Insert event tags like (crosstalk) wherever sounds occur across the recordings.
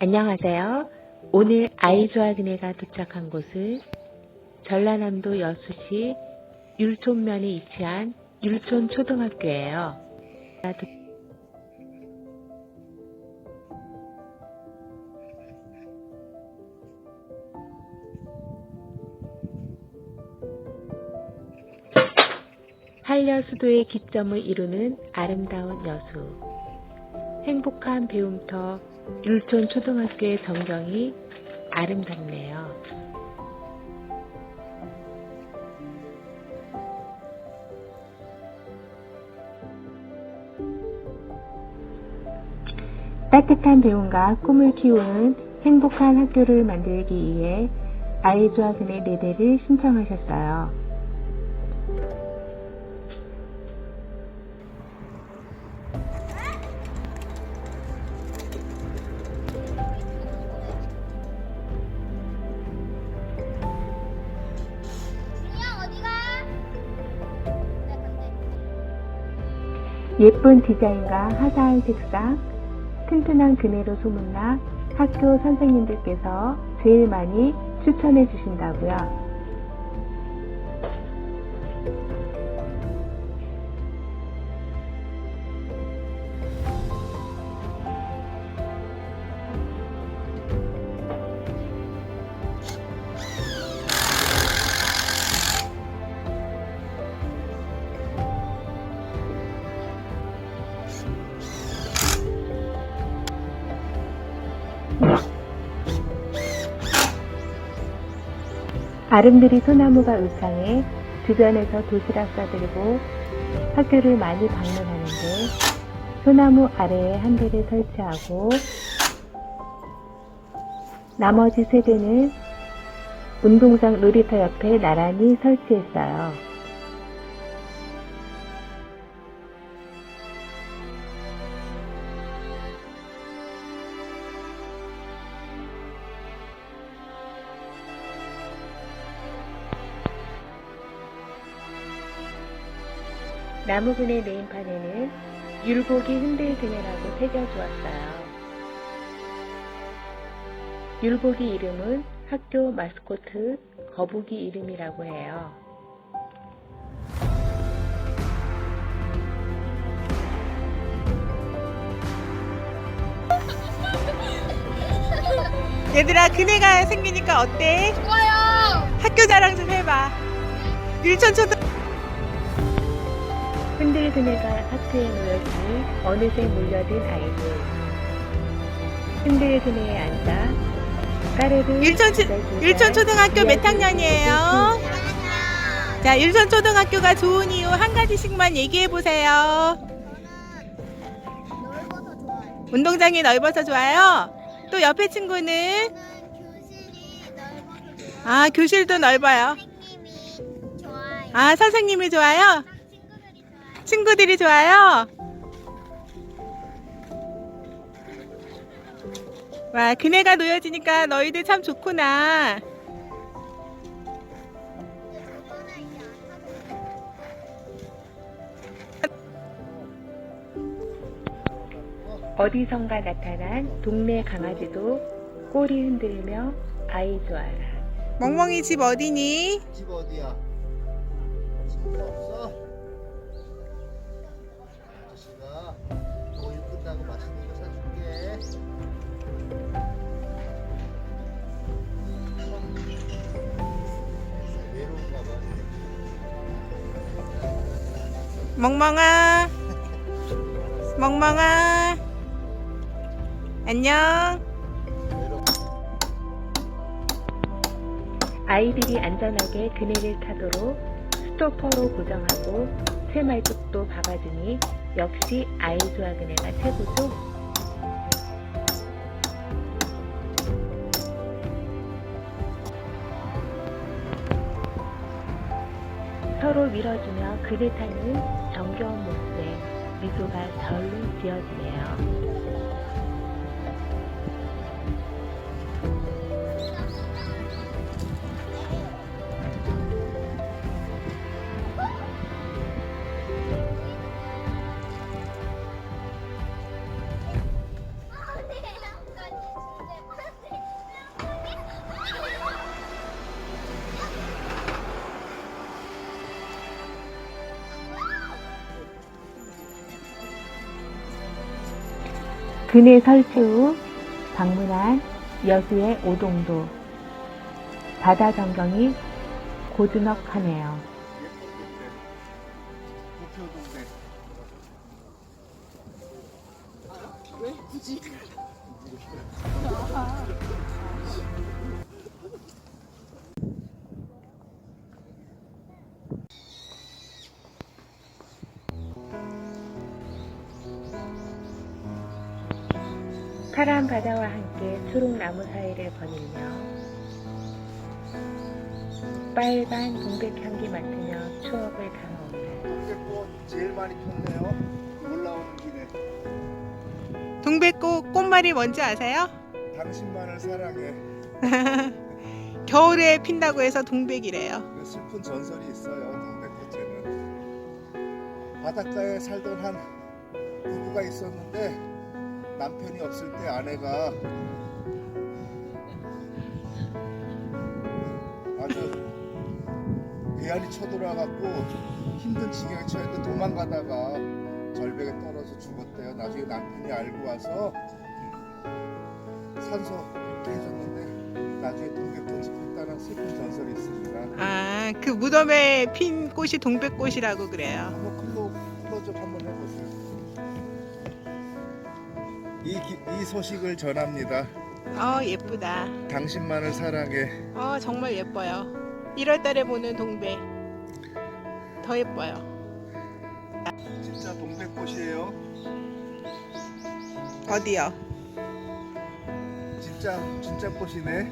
안녕하세요. 오늘 아이조아 그네가 도착한 곳은 전라남도 여수시 율촌면에 위치한 율촌 초등학교예요. 한려수도의 기점을 이루는 아름다운 여수. 행복한 배움터 율촌 초등학교의 전경이 아름답네요. 따뜻한 배움과 꿈을 키우는 행복한 학교를 만들기 위해 아이조아 그네 4대를 신청하셨어요. 예쁜 디자인과 화사한 색상, 튼튼한 그네로 소문나 학교 선생님들께서 제일 많이 추천해 주신다고요. 아름드리 소나무가 울창해 주변에서 도시락 싸들고 학교를 많이 방문하는데 소나무 아래에 한 대를 설치하고 나머지 세 대는 운동장 놀이터 옆에 나란히 설치했어요. 나무근의 네임판에는 율곡이 흔들그네라고 새겨주었어요. 율곡이 이름은 학교 마스코트 거북이 이름이라고 해요. 얘들아 그네가 생기니까 어때? 좋아요. 학교 자랑 좀 해봐 율촌초등 흔들그네가 하트에 놓여지니 어느새 몰려든 아이들. 흔들그네에 앉아 까르르 율촌, 율촌초등학교 몇 학년이에요? 자 율촌초등학교가 좋은 이유 한 가지씩만 얘기해 보세요 넓어서 좋아요. 운동장이 넓어서 좋아요 또 옆에 친구는 저는 교실이 넓어서 좋아요. 아 교실도 넓어요 선생님이 좋아요. 아 선생님이 좋아요 친구들이 좋아요. 와 그네가 놓여지니까 너희들 참 좋구나 어디선가 나타난 동네 강아지도 꼬리 흔들며 아이 좋아라. 멍멍이 집 어디니? 집 어디야? 친구 없어? 멍멍아 멍멍아 안녕. 아이들이 안전하게 그네를 타도록 스토퍼로 고정하고 새말뚝도 박아주니 역시 아이 좋아 그네가 최고죠. 서로 밀어주며 그네 타는 정겨운 모습에 미소가 절로 지어지네요. 그네 설치 후 방문한 여수의 오동도 바다 전경이 고즈넉하네요. 예뻤는 파란 바다와 함께 초록 나무 사이를 거닐며 빨간 동백 향기 맡으며 추억을 담아오는 동백꽃 제일 많이 폈네요. 올라오는 길에. 동백꽃 꽃말이 뭔지 아세요? 당신만을 사랑해. (laughs) 겨울에 핀다고 해서 동백이래요. 그 슬픈 전설이 있어요. 동백꽃에는 바닷가에 살던 한 부부가 있었는데 남편이 없을 때 아내가 아주 괴한이 쳐돌아갖고 힘든 지경에 처했는데 도망가다가 절벽에 떨어져 죽었대요. 나중에 남편이 알고 와서 산소 해줬는데 나중에 동백꽃이 폈다는 슬픈 전설이 있습니다. 아, 그 무덤에 핀 꽃이 동백꽃이라고 그래요. 이, 기- 이 소식을 전합니다. 어, 예쁘다. 당신만을 사랑해. 어, 정말 예뻐요. 1월 달에 보는 동백. 더 예뻐요. 진짜 동백꽃이에요. 어디요? 진짜 진짜 꽃이네.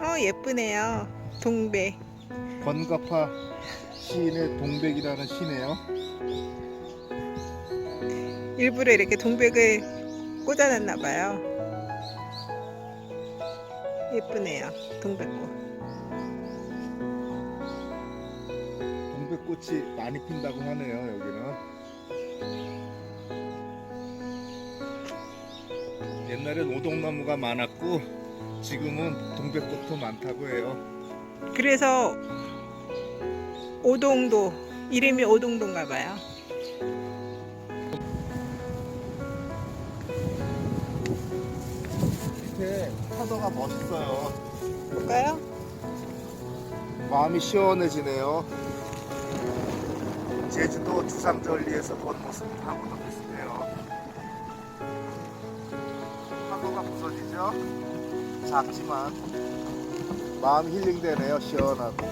어, 예쁘네요. 동백. 권가파 시인의 동백이라는 시네요. 일부러 이렇게 동백을 꽂아놨나 봐요. 예쁘네요. 동백꽃. 동백꽃이 많이 핀다고 하네요. 여기는. 옛날엔 오동나무가 많았고 지금은 동백꽃도 많다고 해요. 그래서 오동도 이름이 오동도인가 봐요. 파도가 멋있어요. 볼까요? 마음이 시원해지네요. 제주도 주상절리에서 본 모습하고도 비슷해요. 파도가 부서지죠? 작지만 마음 힐링되네요. 시원하고.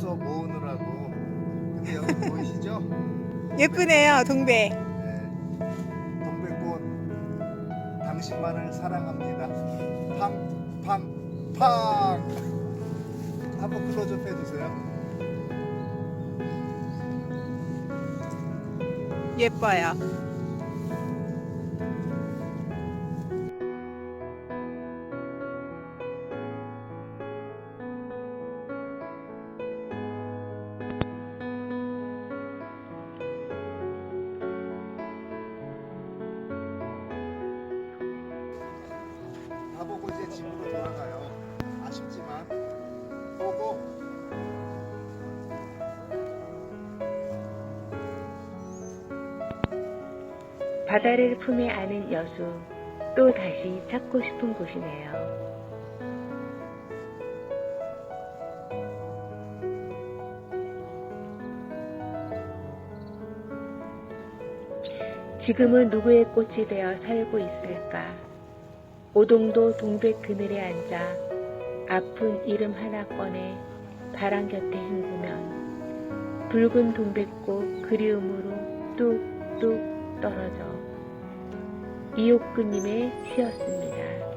뭐 주워서 모으느라고. 근데 여기 보이시죠? 예쁘네요, 동백. 네. 동백꽃 당신만을 사랑합니다. 팡, 팡, 팡. 한번 클로즈업 해주세요. 예뻐요. 집으로 돌아가요. 아쉽지만 보고 바다를 품에 안은 여수 또 다시 찾고 싶은 곳이네요. 지금은 누구의 꽃이 되어 살고 있을까? 오동도 동백 그늘에 앉아 아픈 이름 하나 꺼내 바람 곁에 헹구면 붉은 동백꽃 그리움으로 뚝뚝 떨어져 이옥구님의 시였습니다.